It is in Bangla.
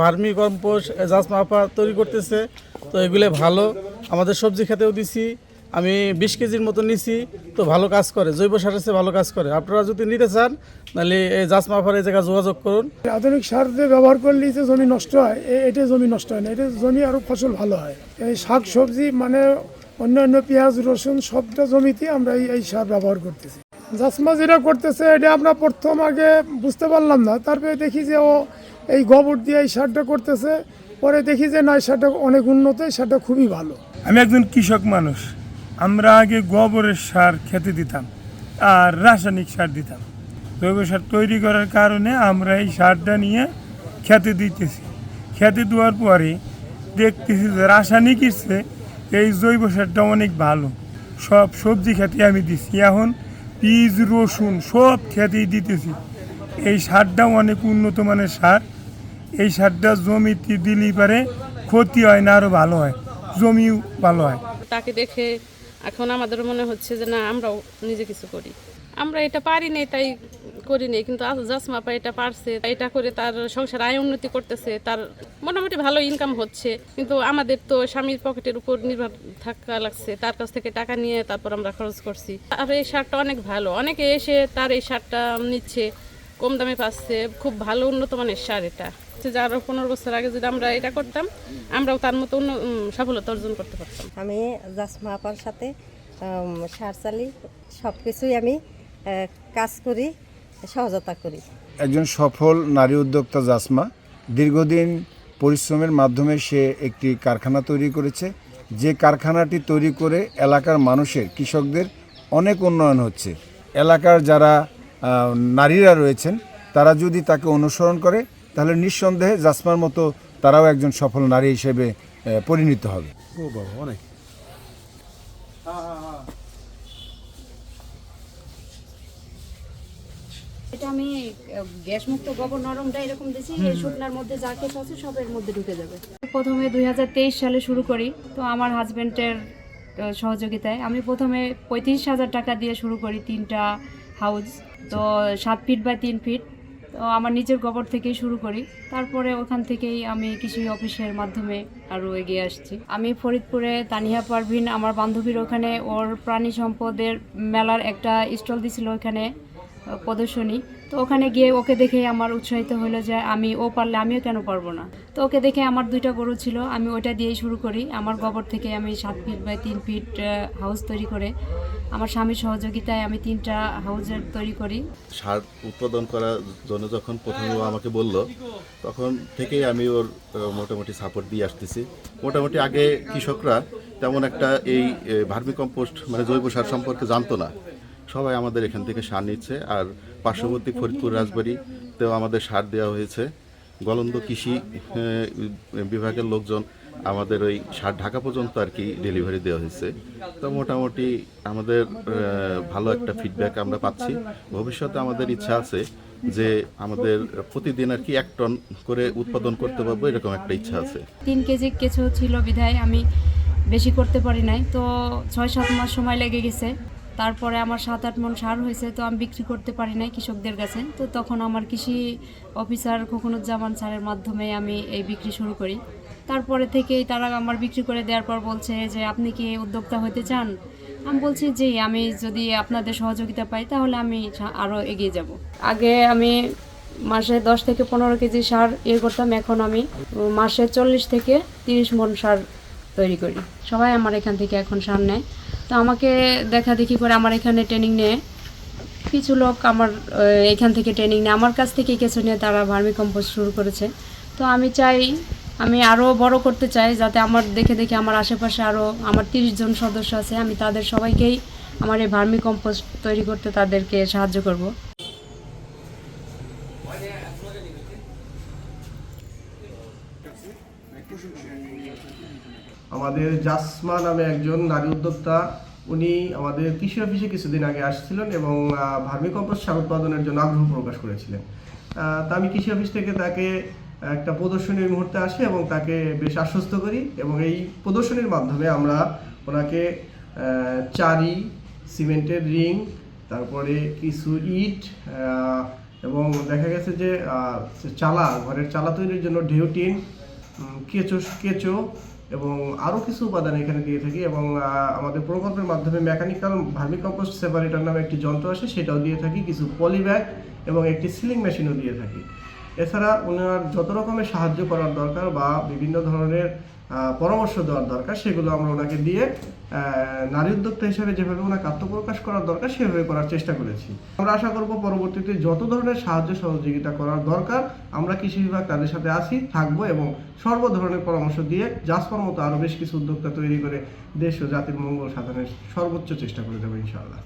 ভার্মি কম্পোস্ট জাসমা আপা তৈরি করতেছে। তো এগুলো ভালো। আমাদের সবজি খেতেও দিছি। আমি বিশ কেজির মতো নিছি। তো ভালো কাজ করে। জৈব সারের চেয়ে ভালো কাজ করে। আপনারা যদি নিতে চান তাহলে এই জাসমা আপার এই জায়গায় যোগাযোগ করুন। আধুনিক সার দিয়ে ব্যবহার করলে যে জমি নষ্ট হয় এটা জমি নষ্ট হয় না। এটা জমি আরও ফসল ভালো হয়। এই শাক সবজি মানে অন্যান্য পেঁয়াজ, রসুন, সবটা জমিতে আমরা এই সার ব্যবহার করতেছি। জাসমা যেটা করতেছে, এটা আমরা প্রথম আগে বুঝতে পারলাম না। তারপরে দেখি যে ও এই গোবর দিয়ে এই সারটা করতেছে। পরে দেখি যে না সারটা অনেক উন্নত সারটা খুবই ভালো। আমি একজন কৃষক মানুষ। আমরা আগে গোবরের সার খেতে দিতাম আর রাসায়নিক সার দিতাম। জৈব সার তৈরি করার কারণে আমরা এই সারটা নিয়ে খেতে দিতেছি। খেতে দেওয়ার পরে দেখতেছি যে রাসায়নিক ইচ্ছে এই জৈব সারটা অনেক ভালো। সব সবজি খেতে আমি দিছি। এখন পিঁয়াজ, রসুন সব খেতেই দিতেছি। এই সারটাও অনেক উন্নত মানের সার। এই সারটা জমিতে দিলেই পারে ক্ষতি হয় না আরও ভালো হয়। জমিও ভালো হয়। তাকে দেখে এখন আমাদের মনে হচ্ছে যে না, আমরাও নিজে কিছু করি। আমরা এটা পারি নাই, তাই করি নাই। কিন্তু আজ জাসমাপা এটা পারছে, এটা করে তার সংসার আয় উন্নতি করতেছে, তার মোটামুটি ভালো ইনকাম হচ্ছে। কিন্তু আমাদের তো স্বামীর পকেটের উপর নির্ভর থাকা লাগছে। তার কাছ থেকে টাকা নিয়ে তারপর আমরা খরচ করছি। আর এই সারটা অনেক ভালো। অনেকে এসে তার এই সারটা নিচ্ছে, কম দামে পাচ্ছে। খুব ভালো উন্নত মানের সার এটা। হচ্ছে যে আরও পনেরো বছর আগে যদি আমরা এটা করতাম আমরাও তার মতো উম, সফলতা অর্জন করতে পারতাম। আমি জাসমা আপার সাথে সার চালি সব কিছুই আমি কাজ করি সহজতা করি। একজন সফল নারী উদ্যোক্তা জাসমা দীর্ঘদিন পরিশ্রমের মাধ্যমে সে একটি কারখানা তৈরি করেছে। যে কারখানাটি তৈরি করে এলাকার মানুষের কৃষকদের অনেক উন্নয়ন হচ্ছে। এলাকার যারা নারীরা রয়েছেন তারা যদি তাকে অনুসরণ করে তাহলে নিঃসন্দেহে জাসমার মতো তারাও একজন সফল নারী হিসেবে পরিণত হবে। এটা আমি গ্যাস মুক্ত গোবর নরমটা এরকম দিছি এই শুকনার মধ্যে যা কিছু আছে সবের মধ্যে ঢুকে যাবে। প্রথমে দুই হাজার তেইশ সালে শুরু করি তো আমার হাজবেন্ডের সহযোগিতায়। আমি প্রথমে পঁয়ত্রিশ হাজার টাকা দিয়ে শুরু করি তিনটা হাউস তো সাত ফিট বাই তিন ফিট। তো আমার নিজের গোবর থেকেই শুরু করি। তারপরে ওখান থেকেই আমি কৃষি অফিসের মাধ্যমে আরও এগিয়ে আসছি। আমি ফরিদপুরে তানিয়া পারভিন, আমার বান্ধবীর ওখানে ওর প্রাণী সম্পদের মেলার একটা স্টল দিছিল ওখানে। প্রদর্শনী। তো ওখানে গিয়ে ওকে দেখে আমার উৎসাহিত হলো যে আমি ও পারলে আমিও কেন পারব না? তো ওকে দেখে আমার দুইটা গরু ছিল, আমি ওইটা দিয়েই শুরু করি। আমার গোবর থেকে আমি সাত ফিট বাই তিন ফিট হাউস তৈরি করে। আমার স্বামীর সহযোগিতায় আমি তিনটা হাউসের তৈরি করি। সার উৎপাদন করার জন্য যখন প্রথমে ও আমাকে বলল, তখন থেকেই আমি ওর মোটামুটি সাপোর্ট দিয়ে আসতেছি। মোটামুটি আগে কৃষকরা তেমন একটা এই ভার্মি কম্পোস্ট মানে জৈব সার সম্পর্কে জানতো না। সবাই আমাদের এখান থেকে সার নিচ্ছে। আর পার্শ্ববর্তী ফরিদপুর রাজবাড়িতেও আমাদের সার দেওয়া হয়েছে। গলন্দ কৃষি বিভাগের লোকজন আমাদের ওই সার ঢাকা পর্যন্ত আর কি ডেলিভারি দেওয়া হয়েছে। তো মোটামুটি আমাদের ভালো একটা ফিডব্যাক আমরা পাচ্ছি। ভবিষ্যতে আমাদের ইচ্ছা আছে যে আমাদের প্রতিদিন আর কি এক টন করে উৎপাদন করতে পারব, এরকম একটা ইচ্ছা আছে। তিন কেজি কেঁচো ছিল বিধায় আমি বেশি করতে পারি নাই। তো ছয় সাত মাস সময় লেগে গেছে। তারপরে আমার সাত আট মন সার হয়েছে, তো আমি বিক্রি করতে পারি নাই কৃষকদের কাছে। তো তখন আমার কৃষি অফিসার খোকনুজ্জামান স্যারের মাধ্যমে আমি এই বিক্রি শুরু করি। তারপরে থেকেই তারা আমার বিক্রি করে দেওয়ার পর বলছে যে, আপনি কি উদ্যোক্তা হতে চান? আমি বলছি যে আমি যদি আপনাদের সহযোগিতা পাই, তাহলে আমি আরও এগিয়ে যাব। আগে আমি মাসে দশ থেকে পনেরো কেজি সার ইয়ে করতাম, এখন আমি মাসে চল্লিশ থেকে তিরিশ মন সার তৈরি করি। সবাই আমার এখান থেকে এখন সার নেয়। তো আমাকে দেখা দেখি করে আমার এখানে ট্রেনিং নেয়। কিছু লোক আমার এখান থেকে ট্রেনিং নেয়। আমার কাছ থেকে কিছু নিয়ে তারা ভার্মি কম্পোস্ট শুরু করেছে। তো আমি চাই, আমি আরও বড় করতে চাই যাতে আমার দেখে দেখে আমার আশেপাশে আরও আমার তিরিশ জন সদস্য আছে, আমি তাদের সবাইকেই আমার এই ভার্মি কম্পোস্ট তৈরি করতে তাদেরকে সাহায্য করব। আমাদের জাসমা নামে একজন নারী উদ্যোক্তা, উনি আমাদের কৃষি অফিসে কিছুদিন আগে আসছিলেন এবং ভার্মি কম্পোস্ট সার উৎপাদনের জন্য আগ্রহ প্রকাশ করেছিলেন। তা আমি কৃষি অফিস থেকে তাকে একটা প্রদর্শনীর মুহূর্তে আসি এবং তাকে বেশ আশ্বস্ত করি এবং এই প্রদর্শনীর মাধ্যমে আমরা ওনাকে চারি, সিমেন্টের রিং, তারপরে কিছু ইট এবং দেখা গেছে যে চালা, ঘরের চালা তৈরির জন্য ঢেউটিন কেঁচো কেঁচো এবং আরও কিছু উপাদান এখানে দিয়ে থাকি এবং আমাদের প্রকল্পের মাধ্যমে মেকানিক্যাল ভার্মিকম্পোস্ট সেপারেটার নামে একটি যন্ত্র আসে সেটাও দিয়ে থাকি। কিছু পলিব্যাগ এবং একটি সিলিং মেশিনও দিয়ে থাকি। এছাড়া ওনার যত রকমের সাহায্য করার দরকার বা বিভিন্ন ধরনের পরামর্শ দেওয়ার দরকার। সেগুলো আমরা ওনাকে দিয়ে নারী উদ্যোক্তা হিসেবে যেভাবে ওনাকে আত্মপ্রকাশ করার দরকার, সেভাবে করার চেষ্টা করেছি। আমরা আশা করব পরবর্তীতে যত ধরনের সাহায্য সহযোগিতা করার দরকার, আমরা কৃষি বিভাগ তাদের সাথে আছি, থাকব এবং সর্ব ধরনের পরামর্শ দিয়ে জাসপার মতো আরও বেশ কিছু উদ্যোক্তা তৈরি করে দেশ ও জাতির মঙ্গল সাধনের সর্বোচ্চ চেষ্টা করে দেবো ইনশাআল্লাহ।